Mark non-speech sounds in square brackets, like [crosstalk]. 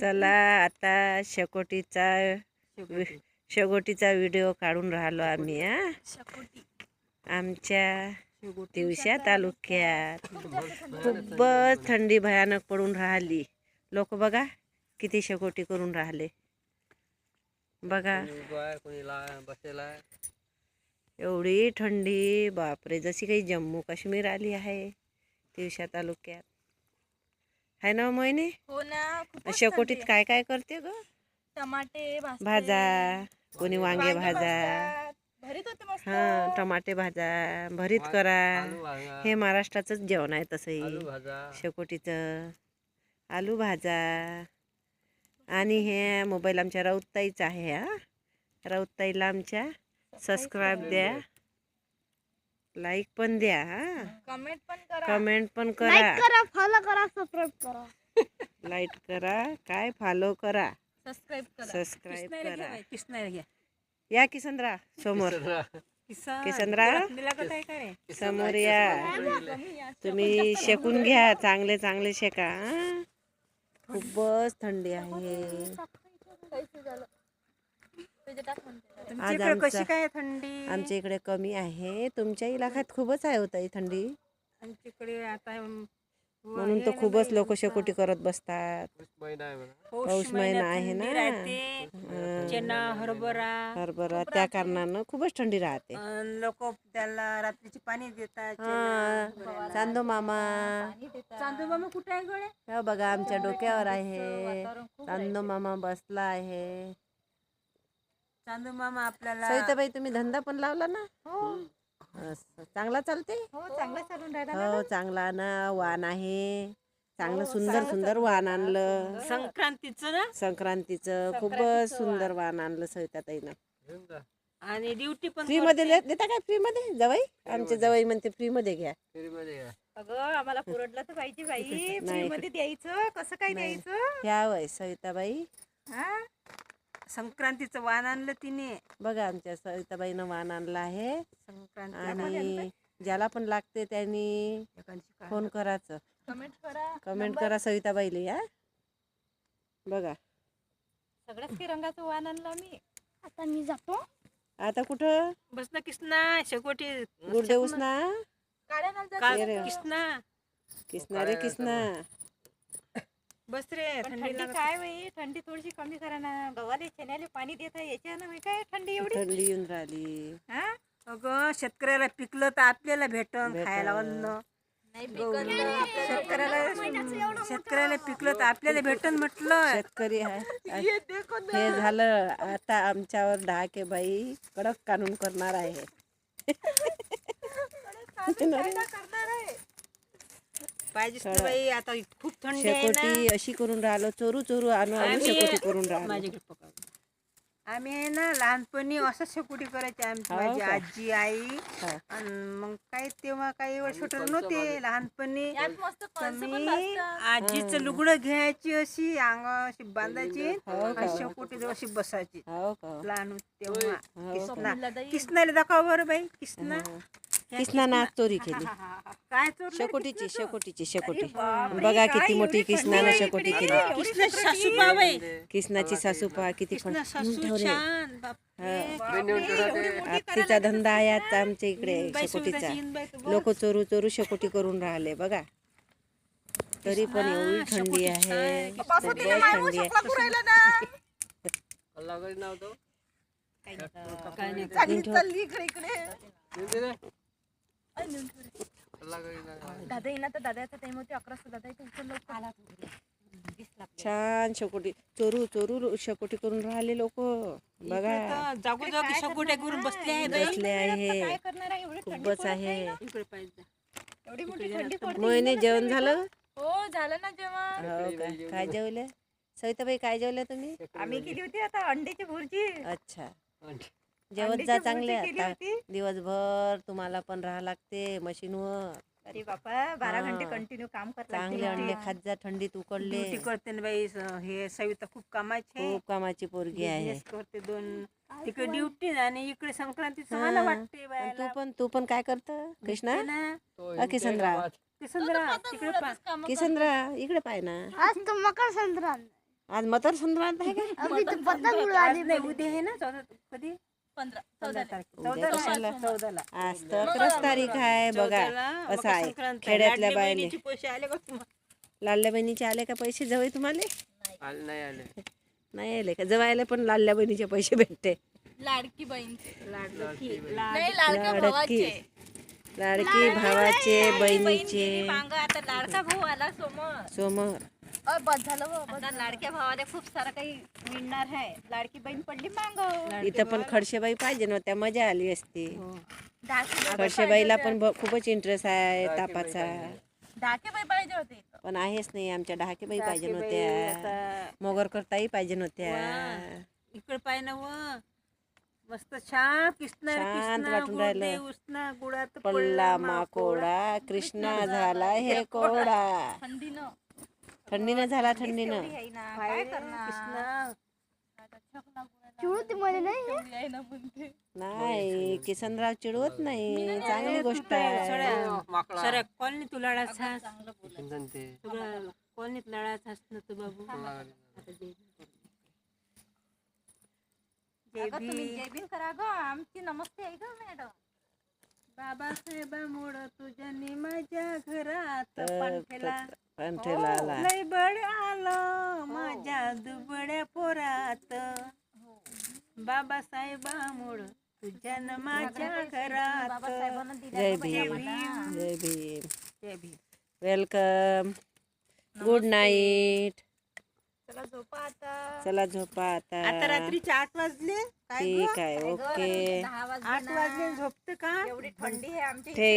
चला आता शेकोटीचा वि- शेकोटीचा व्हिडिओ काढून राहिलो आम्ही हा? आमच्या तिवशा तालुक्यात खूपच थंडी भयानक पडून राहिली. लोक बघा किती शेकोटी करून राहिले. बघा. एवढी थंडी बापरे जशी काही जम्मू काश्मीर आली आहे तिवशा तालुक्यात. आहे ना मोहिनी? हो ना शेकोटीत काय काय करते ग. टमाटे भाजा कोणी वांगे भाजा. भाजतात. भरीत होते मस्त. हा टमाटे भाजा भरीत करा. हे महाराष्ट्राचंच जेवण आहे आलू तसंही भाजा शेकोटीचं आलू भाजा. आणि हे मोबाईल आमच्या राऊतताईचा आहे हा. राऊतताईला आमच्या सबस्क्राईब द्या. लाईक पण द्या हा. कमेंट पण करा. कमेंट पण करा. करा फॉलो करा सबस्क्राईब करा. [laughs] लाईक करा काय फॉलो करा. सबस्क्राईब करा. सबस्क्राईब करा. किसनायला घ्या. या किसनरा समोर. किसन. किसनरा लागत आहे का रे? समोर या. तुम्ही शेकून घ्या चांगले चांगले शेका हं? खूपच थंडी आहे तुझे टाक म्हणते. तुमच्या आज इकडे आमचा- कशी काय थंडी? आमच्या इकडे कमी आहे. तुमच्या इलाक्यात खूपच आहे होता ही थंडी. आता अम, व म्हणून हे तर ना खूपच बाई, लोक शेकोटी करत बसतात. महिना आहे म्हणा. पौष पाऊस महिना महिन्यात आहे थंडी ना. राहते. हं. चना हरभरा हरभरा त्या कारणानं खूपच थंडी राहते. लोक त्याला रात्रीची पाणी देतात हा. चांदो मामा. चांदू मामा कुठे आहे गळे हा बघा आमच्या डोक्यावर आहे. चांदो मामा बसला आहे. चांदू मामा आपल्याला सविताबाई तुम्ही धंदा पण लावला ना? असं. चांगला चालते? हो चांगलं चालून राहिला हो चांगला ना वाण आहे. चांगलं सुंदर सुंदर वाण आणलं. संक्रांतीचं ना? संक्रांतीचं खूपच सुंदर वाण आणलं सविताताईनं. आणि ड्युटी पण फ्री मध्ये दे- देता काय फ्री मध्ये? जवाई? आमचे जवाई म्हणते फ्री मध्ये घ्या. अगं आम्हाला पुरडलं तर पाहिजे बाई. फ्री मध्ये द्यायचं. कसं काय. द्यायचं? ह्या वय सविताबाई. हा? संक्रांतीचं वाण आणलं तिने. बघा आमच्या सविताबाईनं वाण आणलं आहे. संक्रांती आणि ज्याला पण लागते त्यांनी फोन करायचं. कमेंट करा. कमेंट करा सविताबाईला या बघा. सगळ्याच की रंगाचं वाण आणलं मी. आता मी जातो. आता कुठं? बस ना किसना शेकोटी गुरुदेऊस ना काड्या नाल का ये रे. किसना. किसना रे किसना. बस रे थंडी काय बाई? थंडी थोडीशी कमी करा ना. गव्हाले चण्याले पाणी देत आहे याच्यानं मी काय थंडी एवढी? थंडी येऊन राहिली. हा? अगं शेतकऱ्याला पिकलं तर आपल्याला भेटन. खायला अन्न. नाही शेतकऱ्याला शेतकऱ्याला पिकलं तर आपल्याला भेटन म्हटलं. शेतकरी [laughs] आहे हे झालं आता आमच्यावर ढाके बाई कडक कानून करणार आहे. [laughs] पाहिजेच ना बाई आता खूप थंडी आहे ना. शेकोटी अशी करून राहिलो चोरू चोरू आणू आम्ही- शेकोटी करून राहिलो. माझ्याकडे पकड. आम्ही आहे ना लहानपणी असं शेकोटी करायची आमची हो माझी का? आजी आई. हा. आणि मग काय तेव्हा काही एवढं छोटं नव्हते लहानपणी. पण मी. आजीचं लुगडं घ्यायची अशी अंग अशी बांधायची हो आणि का? शेकोटी जवळ अशी बसायची. हो का? लहान होती तेव्हा हो किसना स्वप्नीलला दाई. किसनाला दाखवा बरं बाई किसना. किसना ना चोरी केली. काय चोरलं शेकोटीची? शेकोटीची शेकोटी. बघा किती मोठी किसनानं शेकोटी? केली. किसनाची सासू पहा किती पण किसना सासू ठेवले छान बापरे. बहिणी म्हणतो ना ते आपटीचा धंदा आहे आता आमच्या इकडे शेकोटीचा. लोक चोरू चोरू शेकोटी करून राहिले बघा. तरी पण एवढी थंडी आहे. थंडी आहे. कधी नव्हतो काय नाही चालली इकडे इकडे. दादा येईना तर दादाचा टाइम होते अकरा वाजता दादा इथे उचल लवकर. आला. छान शेकोटी. चोरू चोरू शेकोटी करून राहिले लोक. बघा. तर जागोजागी शेकोट्या करून बसले आहे बाई बसले आहे. काय करणार आहे? एवढी थंडी खूपच आहे. इकडे पाहिजे. एवढी मोठी थंडी पडते मोहिनी जेवण झालं? हो झालं ना जेवण. हो का? काय जेवले? सविताबाई काय जेवले तुम्ही? आम्ही केली होती आता अंड्याची भुर्जी. अच्छा. जेवत जा चांगले आता. दिवसभर तुम्हाला पण राहा लागते मशीनवर अरे बापा बारा घंटे. कंटिन्यू काम करतात चांगले अंडे खात जा थंडीत उकडले. ड्युटी करते ना बाई हे सविता खूप कामाची खूप कामाची पोरगी आहे. करते दोन. तिकडे ड्युटी आणि इकडे संक्रांतीचं मला. वाटते. तू पण तू पण काय करत? कृष्णा? ते तो किसनराव किसनरा तिकडे पा किसनरा इकडे पाय ना. आज तर मकर संक्रांत. आज मकर संक्रांत आहे का तो उद्या आहे ना चौदा कधी? पंधरा चौदा चौदाला. आज तर अकराच तारीख आहे बघा. असं आहे. खेड्यातल्या बायले बहिणीचे पैसे आले का तुम्हाला? लाडल्या बहिणीचे आले का पैसे? जवळ तुम्हाला? आले नाही आले. नाही आले का? जवायला पण लाडल्या बहिणीचे पैसे भेटते. लाडकी बहीण. लाडकी नाही लाडक्या लाडकी. भावाचे. लाडकी भावाचे बहिणीचे बहिणीचे. मांग आता लाडका भाऊ आला समोर सोमवार. अ, बस झालं हो, आता लाडक्या भावाला खूप सारं काही मिळणार आहे. लाडकी बहीण पडली मांग. इथं पण खडशेबाई पाहिजे नव्हत्या मजा आली असती. किलो खडशेबाईला पण भ- खूपच इंटरेस्ट आहे तापाचा. दहाके बाई पाहिजे होते. इथं. पण आहेच नाही आमच्या डहाकेबाई पाहिजे नव्हत्या. मोगर करताही पाहिजे नव्हत्या. इकडे पाय ना व. मस्त छान किसणार शांत वाटून राहिलं. गुळात पडला माकोडा कृष्णा झाला हे कोडा थंडीनं थंडीनं झाला थंडीनं काय करणार? कृष्णा. चिडू मध्ये नाही? नाही किसनराव चिडवत नाही. चांगली गोष्ट आहे. कॉलनीत लढाच कॉलनीत लढाच ना तू बाबू? जय भीम करा ग. आमची नमस्ते आहे ग मॅडम. बाबासाहेबामुळं तुझ्यानी माझ्या घरात पाणथेला पंथेला आला. लय बळ आलं माझ्या दुबड्या पोरात. बाबासाहेबामुळं तुझ्यानं माझ्या घरात. जय भीम. जय भीम. जय भीम. वेलकम गुड नाईट चला झोपा आता. चला झोपा आता. आता रात्रीचे आठ वाजले. काय ठीक? आहे ओके. आठ. वाजले झोपते का? एवढी थंडी आहे आमच्या ठे